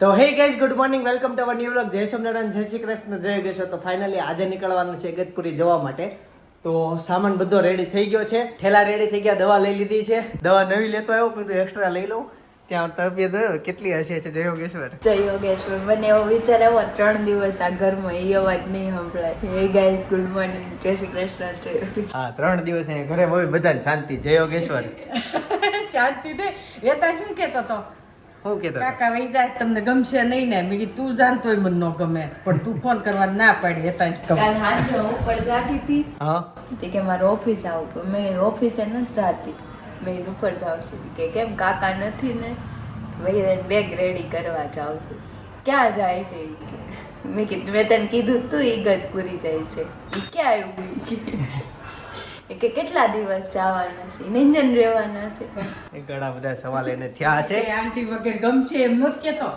તો hey guys good morning welcome to our new vlog જય સોમનારાયણ જય શ્રી કૃષ્ણ. જય ગેશો તો ફાઇનલી આજે નીકળવાનું છે ગતપુરી જવા માટે. તો સામાન બધો રેડી થઈ ગયો છે. ઠેલા રેડી થઈ ગયા દવા લઈ લીધી છે. દવા નવી લેતો આવ્યો કીધું એક્સ્ટ્રા લઈ લઉં. ત્યાં તબિયત કેટલી હશે છે જય યોગેશ્વર. જય યોગેશ્વર. મને એવો વિચાર આવ્યો ત્રણ દિવસ આ ઘરમાં એ અવાજ નહીં સંભળાય. હે ગાઈઝ ગુડ મોર્નિંગ જય શ્રી કૃષ્ણ. જય હા ત્રણ દિવસ અહીંયા ઘરે હોય બધાને શાંતિ. જય યોગેશ્વર. શાંતિ દે. વેતા શું કેતો તો? કાકા વહી જાય તમને ગમશે નહીં ને? મેં કીધું તું જાણતો મને ન ગમે પણ તું ફોન કરવા ના પાડી વેતા જ કાલ હાજર હું ઉપર જાતી હતી. હા. કે મારે ઓફિસ આવું પણ મેં ઓફિસે નથી જાતી. મેં ઉપર જાઉં છું. કે કેમ કાકા નથી ને? બેગ રેડી કરવા જાઉં છું. ક્યાં જાય છે મેં કીધું મેં તને કીધું તું ઈ ગત પૂરી જાય છે. એ ક્યાં આવ્યું કે. કેટલા દિવસ જવાના છે? નિંજન રહેવાના છે. એ ઘણા બધા સવાલ એને થયા છે. એ આંટી વગર ગમશે એમ ન કેતો.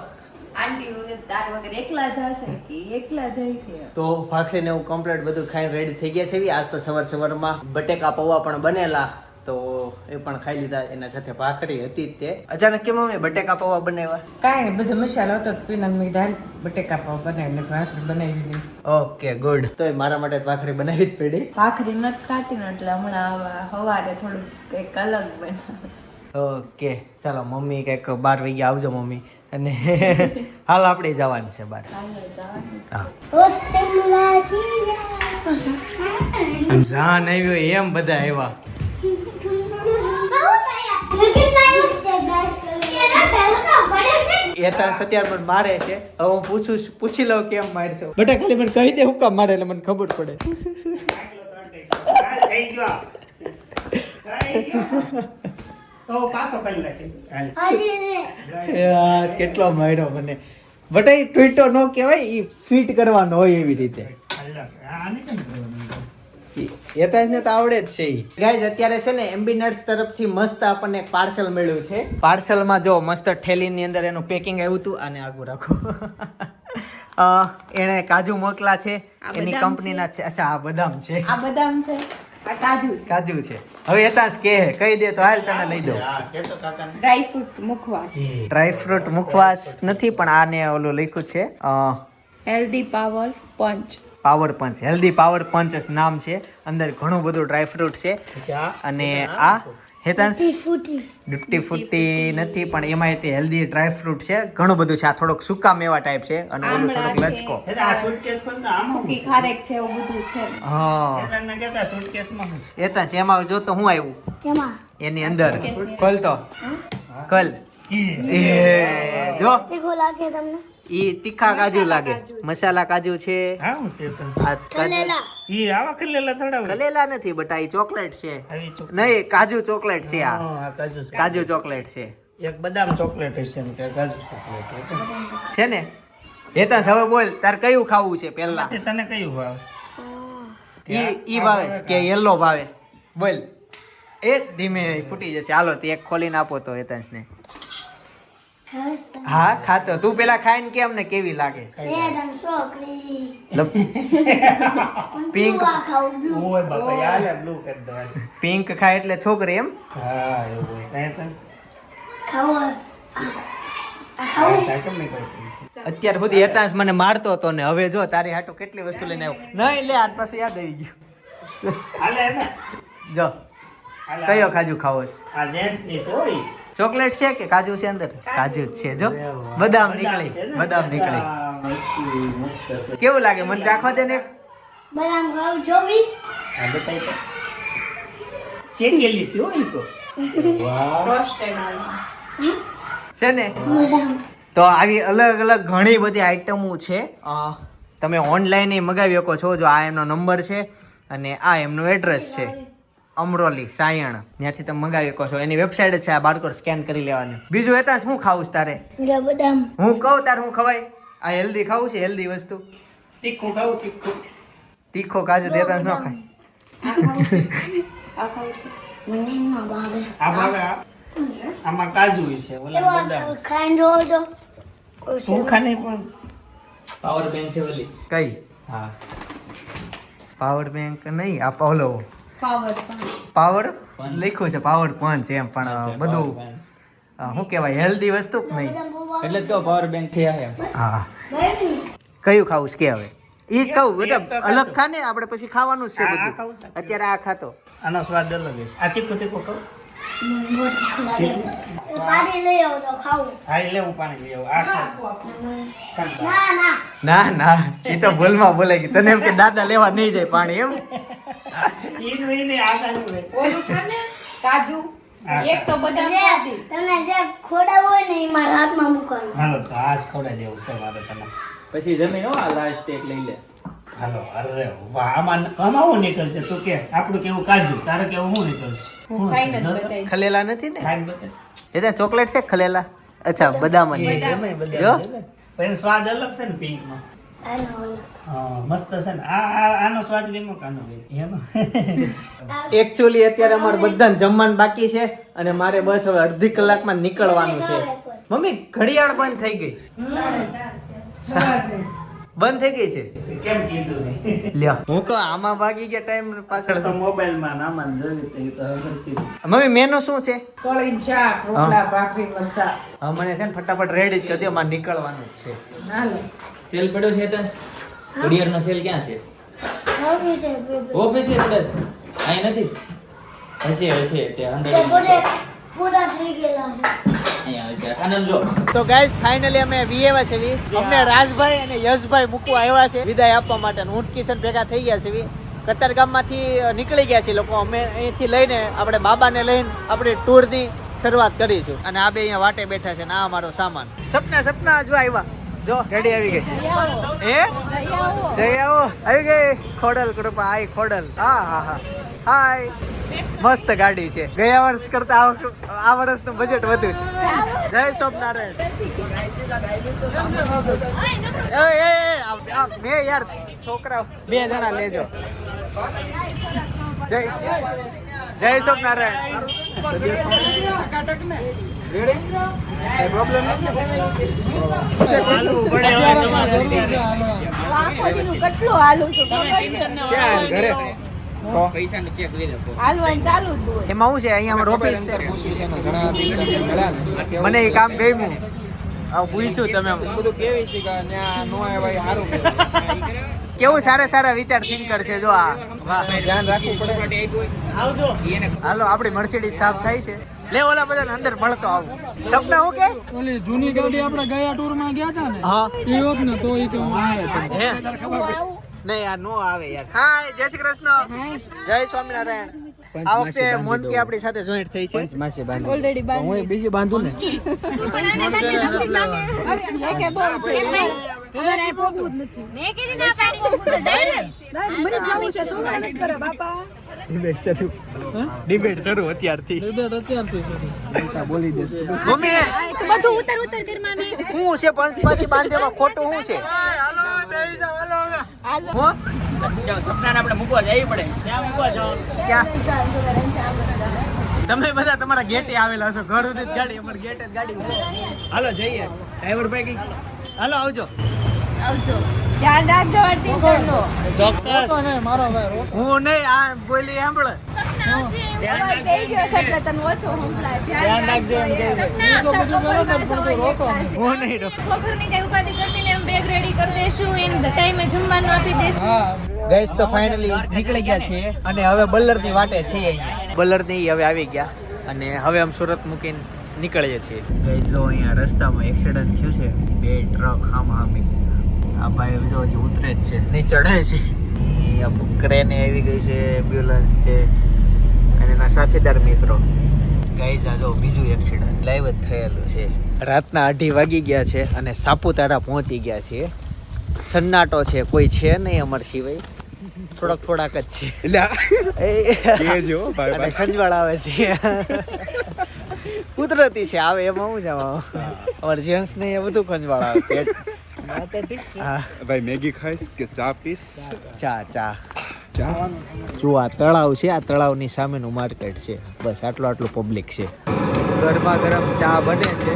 આંટી વગર તાર વગર એકલા જશે કે એકલા જાય છે તો ભાખરીને એવું કમ્પ્લીટ બધું ખાઈને રેડી થઈ ગયા છે આજ તો સવાર સવારમાં બટેકા પૌવા પણ બનેલા. તો એ પણ ખાઈ લીધા એના સાથે ભાખરી હતી તે. અચાનક કેમ અમે બટેકા પૌવા બનાવ્યા? કાંઈ નહીં બધો મસાલો હતો તો પીના મેં દાલ બટેકા પૌવા બનાવીને ભાખરી બનાવી નહીં ઓકે ગુડ. તો મારા માટે ભાખરી બનાવી જ પડી. ભાખરી નથી ખાતી ને એટલે હમણાં આવા સવારે થોડું કંઈક અલગ બનાવ. ઓકે ચાલો મમ્મી કંઈક બાર વાગ્યા આવજો મમ્મી. અને હાલ આપણે જવાનું છે બાર. હા. આમ જાન આવ્યો એમ બધા આવ્યા. એ તાર પણ મારે છે. હું પૂછું પૂછી લઉં કેમ મારશો. બટા ખાલી મને કહી મારે મને ખબર પડે. કેટલો માર્યો મને. બટા એ ટ્વીટો નો કહેવાય એ ફિટ કરવાનો હોય એવી રીતે. યતાજને તો આવડે જ છે ગાઈઝ અત્યારે છે ને એમબી નટ્સ તરફથી મસ્ત આપણને એક પાર્સલ મળ્યું છે. પાર્સલમાં જો મસ્ત ઠેલીની અંદર એનું પેકિંગ આવ્યું હતું અને આગું રાખો. અ, એણે કાજુ મોકલા છે એની કંપનીના છે. અચ્છા આ બદામ છે. આ બદામ છે આ કાજુ છે. કાજુ છે. હવે યતાજ કે કહી દે તો હાલ તને લઈ દઉં. ડ્રાય ફ્રૂટ મુખવાસ. ડ્રાય ફ્રૂટ મુખવાસ નથી પણ આને ઓલું લખ્યું છે healthy power punch power punch healthy power punch જ નામ છે. અંદર ઘણું બધું ડ્રાય ફ્રૂટ છે. અને આ હેતાંશ ડુટ્ટી ફૂટી નથી પણ એમાં તે હેલ્ધી ડ્રાય ફ્રૂટ છે. ઘણું બધું છે. આ થોડોક સુકા મેવા ટાઈપ છે અને ઓલું થોડોક લચકો. સૂકી ખારેક છે એવું બધું છે. હા. હેતાંશ એમાં જો તો હું આવ્યું એની અંદર. ખોલ તો. ખોલ. એ જો. ઈ તીખા કાજુ લાગે. મસાલા કાજુ છે. કલેલા નથી બટ આ ચોકલેટ છે. નહીં કાજુ ચોકલેટ છે આ. કાજુ ચોકલેટ. છે. એક બદામ ચોકલેટ છે કાજુ ચોકલેટ છે ને? હેતાંશ હવે બોલ તાર કયું ખાવું છે પહેલા? તને કયું ભાવે? ઈ ઈ ભાવે કે યલો ભાવે? બોલ. એ જ ધીમે ફૂટી જશે. હાલો તે એક ખોલીને આપો તો હેતાંશને. હા ખાતો. તું પેલા ખાઈને કેમ ને કેવી લાગે? પિંક પિંક ખાય એટલે છોકરી એમ? અત્યાર સુધી હેતાંશ મને મારતો હતો ને હવે જો તારી હાટો કેટલી વસ્તુ લઈને આવ્યો નહીં લે આજ પાસે યાદ આવી ગયું. જો. કયો ખાજુ કાજુ ખાવો છે? આ જેન્ટ્સની હોય ચોકલેટ છે કે કાજુ છે અંદર? કાજુ. જ છે જો. બદામ નીકળી. બદામ નીકળી. બદામ, કેવું લાગે? મને ચાખવા દે ને. આ બતાઈ તો. શેકેલી છે હોય તો. છે ને? તો આવી અલગ અલગ ઘણી બધી આઈટમો છે. તમે ઓનલાઈન મગાવી શકો છો જો આ એમનો નંબર છે અને આ એમનું એડ્રેસ છે. અમરોલી સાયણ. ત્યાંથી તમે મંગાવી શકો છો. એની વેબસાઇટ છે આ બારકોડ સ્કેન કરી લેવાની. બીજું એતા શું ખાવું છે તારે? હું કહું તારે હું ખવાય? આ હેલ્ધી ખાવું છે હેલ્ધી વસ્તુ? તીખું ખાવું તીખું. તીખો કાજુ દેતા ન ખાય. આ ખાવું છે. આ ભાવે. આ- આમાં કાજુ છે ઓલા બદામ. છે. ચોખા નહીં પણ પાવર બેંક છે ઓલી. કઈ? હા. પાવર બેંક નહીં આ ઓલો પાવર પાવર લખ્યું છે પાવર પંચ એમ પણ બધું શું કહેવાય હેલ્ધી વસ્તુ નહીં? એટલે તો પાવર બેંક છે હા. કયું ખાવું છે કે હવે? એ જ ખાવું બેટા અલગ ખા ને આપણે પછી ખાવાનું જ છે બધું. અત્યારે આ ખાતો. આનો સ્વાદ અલગ છે. આ તીખું તીખું ખાવ? પાણી લઈ આવો ખાવું હા એ લેવું પાણી લઈ આવું ના ના. ના ના એ તો ભૂલમાં બોલાઈ કે તને એમ કે દાદા લેવા નહીં જાય પાણી એમ. ઈ જ નહીં ને આ ખાનું હોય. ઓલું ખાને કાજુ એક તો બદામ ખાધી તમને જે ખોડા હોય ને એ મારા હાથમાં મૂકવાનું. હાલો તો આ જ ખવડાવી છે મારે તને પછી જમીન હો આ લાસ્ટ એક લઈ લે. હાલો અરે વાહ આમાં આમાં શું નીકળશે? તું કે આપણું કેવું કાજુ? તારે કેવું શું નીકળશે? હું બતાવી ખલેલા નથી ને? એ તો ચોકલેટ છે ખલેલા? અચ્છા બદામ જ. પણ સ્વાદ અલગ છે ને પિંકમાં? મસ્ત છે ને? આ આ- આનો સ્વાદ ગમ્યો કે આનો ગમ્યો? એનો? એકચ્યુઅલી અત્યારે અમારે બધાને જમવાનું બાકી છે અને મારે બસ હવે અડધી કલાકમાં નીકળવાનું છે. મમ્મી ઘડિયાળ બંધ થઈ ગઈ. બંધ થઈ ગઈ છે? કેમ કીધું નહીં? લ્યો. હું તો આમાં ભાગી ગયા ટાઈમ પાછળ તો મોબાઈલમાં માં ના ને જોયું તો. મમ્મી મેનુ શું છે? કળીને શાક રોટલા ભાખરી વરસા હા મને છે ને ફટાફટ રેડી જ કરી દો માં નીકળવાનું જ છે. હાલો સેલ પડ્યો છે ત્યાં? ઘડિયાળ નો સેલ ક્યાં છે? ઓફિસે પડે છે અહીં નથી? હશે હશે તે અંદર પૂરા થઈ ગયેલા છે. તો ગાઈસ ફાઇનલી અમે વી આવ્યા છે વી. અમને રાજભાઈ અને યશભાઈ મૂકવા આવ્યા છે. વિદાય આપવા માટે હું કિશન ભેગા થઈ ગયા છે વી. કતાર ગામમાંથી નીકળી ગયા છે લોકો. અમે અહીંથી લઈને આપણે બાબાને લઈને આપણી ટૂરની શરૂઆત કરીશું અને આ બે અહીંયા વાટે બેઠા છે ને આ અમારો સામાન. સપના સપના જો આવ્યા જો રેડી આવી ગઈ. એ જઈ આવો. આવી. ગઈ. ખોડલ કૃપા આઈ ખોડલ. હા હા હા. હાય મસ્ત ગાડી છે. ગયા વર્ષ કરતા આ વર્ષનું બજેટ વધ્યું છે. જય આ મેં યાર છોકરા બે જણા લેજો. જય જય સોમનારાયણ પ્રોબ્લેમ કેટલું હાલું છું? ઘરે? પૈસા ચેક લઈ લે હાલવાનું ચાલુ જ હોય. એમાં હું છે? અહીંયા અમારો ઓફિસ છે. મને એ કામ ગમ્યું. આ પૂછ્યું તમે બધું કેવી છે કે નો આવ્યા સારું કેવું સારા સારા વિચાર થિંકર છે જો આ. ધ્યાન રાખવું પડે. હાલો આપણી મર્સિડીઝ સાફ થાય છે. લે ઓલા બધા અંદર મળતો આવું. સપના હું કે? ઓલી જૂની ગાડી આપણે ગયા ટૂરમાં ગયા હતા ને હા. એ વખત ને તો એ કે હું? આવે. તો. હે નહીં યાર નો આવે યાર. હાય જય શ્રી કૃષ્ણ. જય સ્વામિનારાયણ. આ વખતે મોનકી આપણી સાથે જોઈન્ટ થઈ છે. ઓલરેડી બાંધી બીજી બાંધું ને. ડિબેટ શરૂ. અત્યારથી. ડિબેટ અત્યારથી શરૂ. બોલી દેશે મમ્મી! બધું ઉતર ઉતર કરવા ને શું છે? પણ પાછી બાંધેમાં ખોટું શું છે? હું? સપનાને આપણે મૂકવા જવી પડે. ત્યાં મૂકવા જવાનું ક્યાં? તમે બધા તમારા ગેટે આવેલા છો. ઘર સુધી જ ગાડી અમાર ગેટે જ ગાડી હાલો જઈએ. ડ્રાઈવર ભાઈ કઈ? હાલો આવજો. આવજો. ધ્યાન રાખજો ટીચરનો ચોક્કસ. મારો ભાઈ હું. નહીં આ બોલી સાંભળે. અવાજ થઈ ગયો છે એટલે તને ઓછો સંભળાય. ધ્યાન રાખજો હું નહીં એમ બેગ રેડી કરી દેશું ઇન ટાઈમે જમવાનું આપી દેશું. હા. તો ફાઇનલી નીકળી ગયા છે અને હવે બલ્લરની વાટે છે અહીંયા. બલ્લરની હવે આવી ગયા અને હવે આમ સુરત મૂકીને નીકળીએ છીએ. ગાઈસ જો અહીંયા રસ્તામાં એક્સિડન્ટ થયું છે બે ટ્રક હામ હામી આ ભાઈ જો હજી ઉતરે જ છે નહીં ચડે છે. અહીંયા ક્રેન આવી ગઈ છે એમ્બ્યુલન્સ છે. અને એના સાથીદાર મિત્રો. ગાઈઝ આ જો બીજું એક્સિડન્ટ લાઈવ જ થયેલું છે. રાતના અઢી વાગી ગયા છે અને સાપુતારા પહોંચી ગયા છીએ. સન્નાટો છે કોઈ છે નહીં અમાર સિવાય. થોડાક થોડાક જ છે. એટલે ખંજવાળ આવે છે. કુદરતી છે આવે એમાં હું જવા અમારે જેન્ટ્સ ને એ બધું ખંજવાળ આવે. હા ભાઈ મેગી ખાઈશ કે ચા પીસ ચા ચા ચા. જો આ તળાવ છે, આ તળાવની સામેનું માર્કેટ છે. બસ, આટલું આટલું પબ્લિક છે. ગરમા ગરમ ચા બને છે.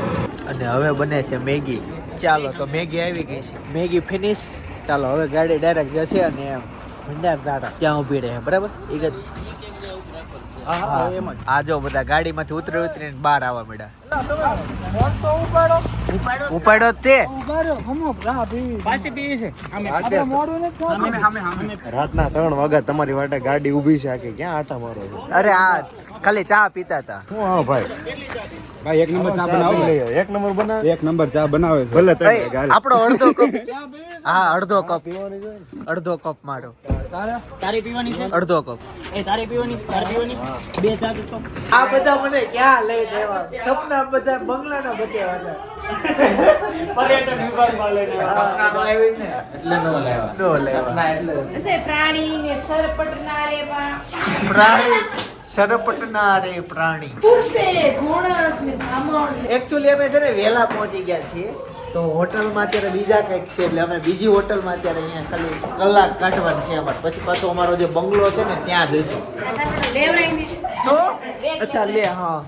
અને હવે બને છે મેગી. ચાલો તો મેગી આવી ગઈ છે. મેગી ફિનિશ ચાલો હવે ગાડી ડાયરેક્ટ જશે અને ભંડાર દાડા ત્યાં ઊભી રહે. બરાબર? એક જ આ જો બધા ગાડીમાંથી ઉતરી ઉતરીને બહાર આવવા મળ્યા ઉપાડો તે. રાતના ત્રણ વાગ્યા તમારી વાટે ગાડી ઊભી છે આખી. ક્યાં આટા મારો અરે આ ખાલી ચા પીતા હતા. શું હા ભાઈ. ભાઈ એક નંબર ચા બનાવો. એક નંબર બનાવે? એક નંબર ચા બનાવે છે. ભલે તમે આપણો અડધો કપ. હા અડધો કપ. અડધો કપ મારો. તારે? પીવાની છે? અડધો કપ. એ તારે પીવાની તારે પીવાની. બે ચા કપ. આ બધા મને ક્યાં લઈ દેવા? સપના બધા બંગલાના બતાવ્યા પર્યટન વિભાગમાં લઈને એટલે નો લેવા દો લેવા પ્રાણી ને સરપટનારે પણ પ્રાણી સરપટના પ્રાણી. ખુરશે ઘોણસ ને ધામણ એકચ્યુઅલી અમે છે ને વહેલા પહોંચી ગયા છીએ. તો હોટલમાં અત્યારે બીજા કંઈક છે એટલે અમે બીજી હોટલમાં અત્યારે અહીંયા ખાલી કલાક કાઢવાની છે અમારે. પછી પાછો અમારો જે બંગલો છે ને ત્યાં જઈશું. શું? અચ્છા લે હા.